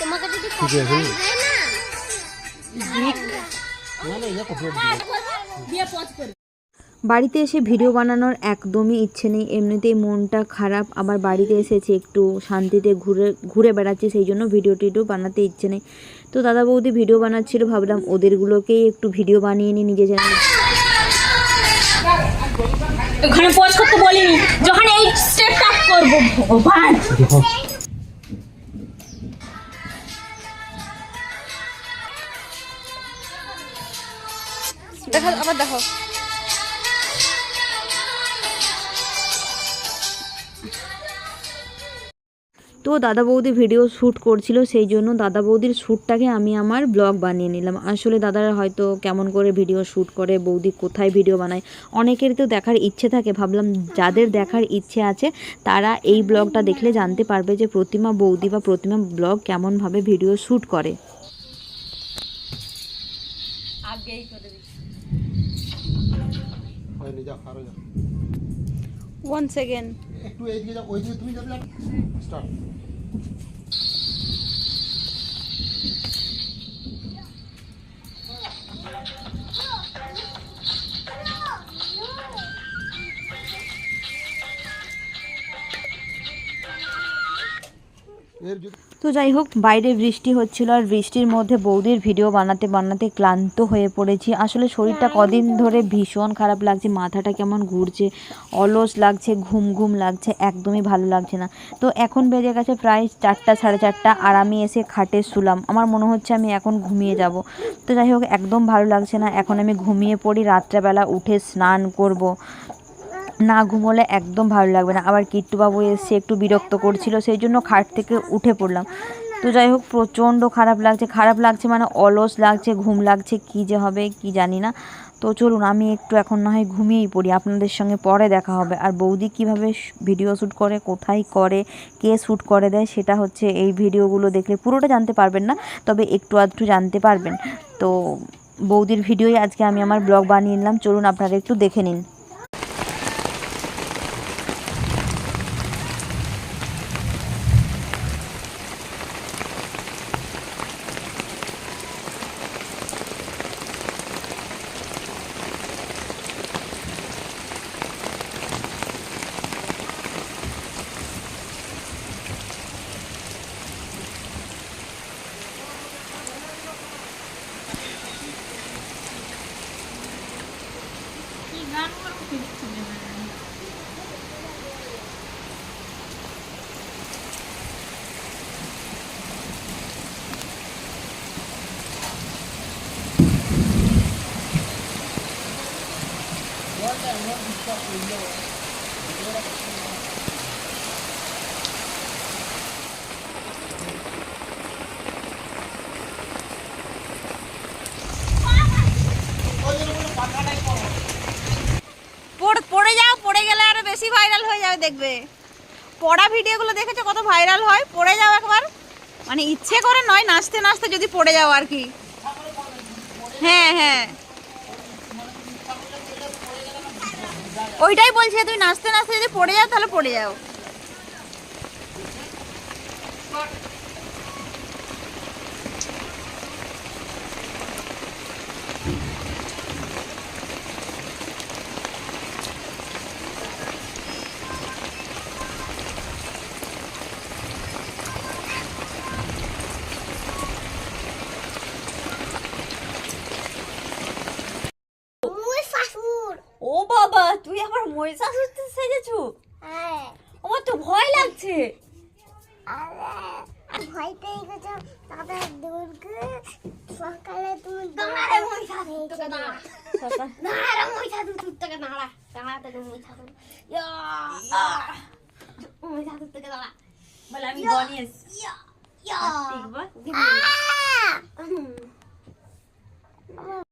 যদি বাড়িতে এসে ভিডিও বানানোর একদমই ইচ্ছে নেই। এমনিতেই মনটা খারাপ আবার বাড়িতে এসেছি একটু শান্তিতে ঘুরে ঘুরে বেড়াচ্ছি সেই জন্য ভিডিও টিডিও বানাতে ইচ্ছে নেই। তো দাদা বৌদি ভিডিও বানাচ্ছিল ভাবলাম ওদেরগুলোকেই একটু ভিডিও বানিয়ে নিই নিজে চ্যানেলে ওখানে পজ করতে বলিনি যখন এই স্টেপটা করব ভগবান। দেখো আবার দেখো তো দাদা বৌদি ভিডিও শ্যুট করছিল সেই জন্য দাদা বৌদির শ্যুটটাকে আমি আমার ব্লগ বানিয়ে নিলাম। আসলে দাদারা হয়তো কেমন করে ভিডিও শ্যুট করে বৌদি কোথায় ভিডিও বানায় অনেকের তো দেখার ইচ্ছে থাকে। ভাবলাম যাদের দেখার ইচ্ছে আছে তারা এই ব্লগটা দেখলে জানতে পারবে যে প্রতিমা বৌদি বা প্রতিমা ব্লগ কেমনভাবে ভিডিও শ্যুট করে। আগেই করে দিচ্ছি। হয়নি যা আরও যা ওয়ান সেকেন্ড একটু এইদিকে যাও ওইদিকে তুমি যাবে স্টার্ট তো যাই হোক বাইরে বৃষ্টি হচ্ছিল আর বৃষ্টির মধ্যে বৌদির ভিডিও বানাতে বানাতে ক্লান্ত হয়ে পড়েছি। আসলে শরীরটা কদিন ধরে ভীষণ খারাপ লাগছে মাথাটা কেমন ঘুরছে অলস লাগছে ঘুম ঘুম লাগছে একদমই ভালো লাগছে না। তো এখন বেজে গেছে প্রায় চারটা সাড়ে চারটা আর আমি এসে খাটে শুলাম। আমার মনে হচ্ছে আমি এখন ঘুমিয়ে যাব। তো যাই হোক একদম ভালো লাগছে না। এখন আমি ঘুমিয়ে পড়ি রাত্রেবেলা উঠে স্নান করব। না ঘুমোলে একদম ভালো লাগবে না। আবার কিট্টুবাবু এসে একটু বিরক্ত করছিল, সেই জন্য খাট থেকে উঠে পড়লাম। তো যাই হোক, প্রচণ্ড খারাপ লাগছে। খারাপ লাগছে মানে অলস লাগছে, ঘুম লাগছে, কী যে হবে কি জানি না। তো চলুন, আমি একটু এখন না হয় ঘুমিয়েই পড়ি। আপনাদের সঙ্গে পরে দেখা হবে। আর বৌদি কীভাবে ভিডিও শ্যুট করে, কোথায় করে, কে শ্যুট করে দেয়, সেটা হচ্ছে এই ভিডিওগুলো দেখলে পুরোটা জানতে পারবেন না, তবে একটু আধটু জানতে পারবেন। তো বৌদির ভিডিওই আজকে আমি আমার ব্লগ বানিয়ে নিলাম। চলুন, আপনারা একটু দেখে নিন। পড়- যাও, পড়ে গেলে আরও বেশি ভাইরাল হয়ে যাবে, দেখবে। পড়া ভিডিওগুলো দেখেছ কত ভাইরাল হয়? পড়ে যাও একবার। মানে ইচ্ছে করে নয়, নাচতে নাচতে যদি পড়ে যাও আর কি। হ্যাঁ হ্যাঁ। ওইটাই বলছি তুমি নাচতে নাচতে যদি পড়ে যাও তাহলে পড়ে যাও। তুই আবার মহিষাসুর সেজেছো? হ্যাঁ। আমার তো ভয় লাগছে। আরে ভয় পেয়ে গেছো। দাদা দুর্গে সকালে তুমি দাঁড়া রে মহিষাসুর, তোকে দাঁড়া। দাঁড়া মহিষাসুর তুই থেকে দাঁড়া। দাঁড়া থেকে মহিষাসুর ইয়া মহিষাসুর থেকে দাঁড়া। বলে আমি ইয়া ইয়া দেখবা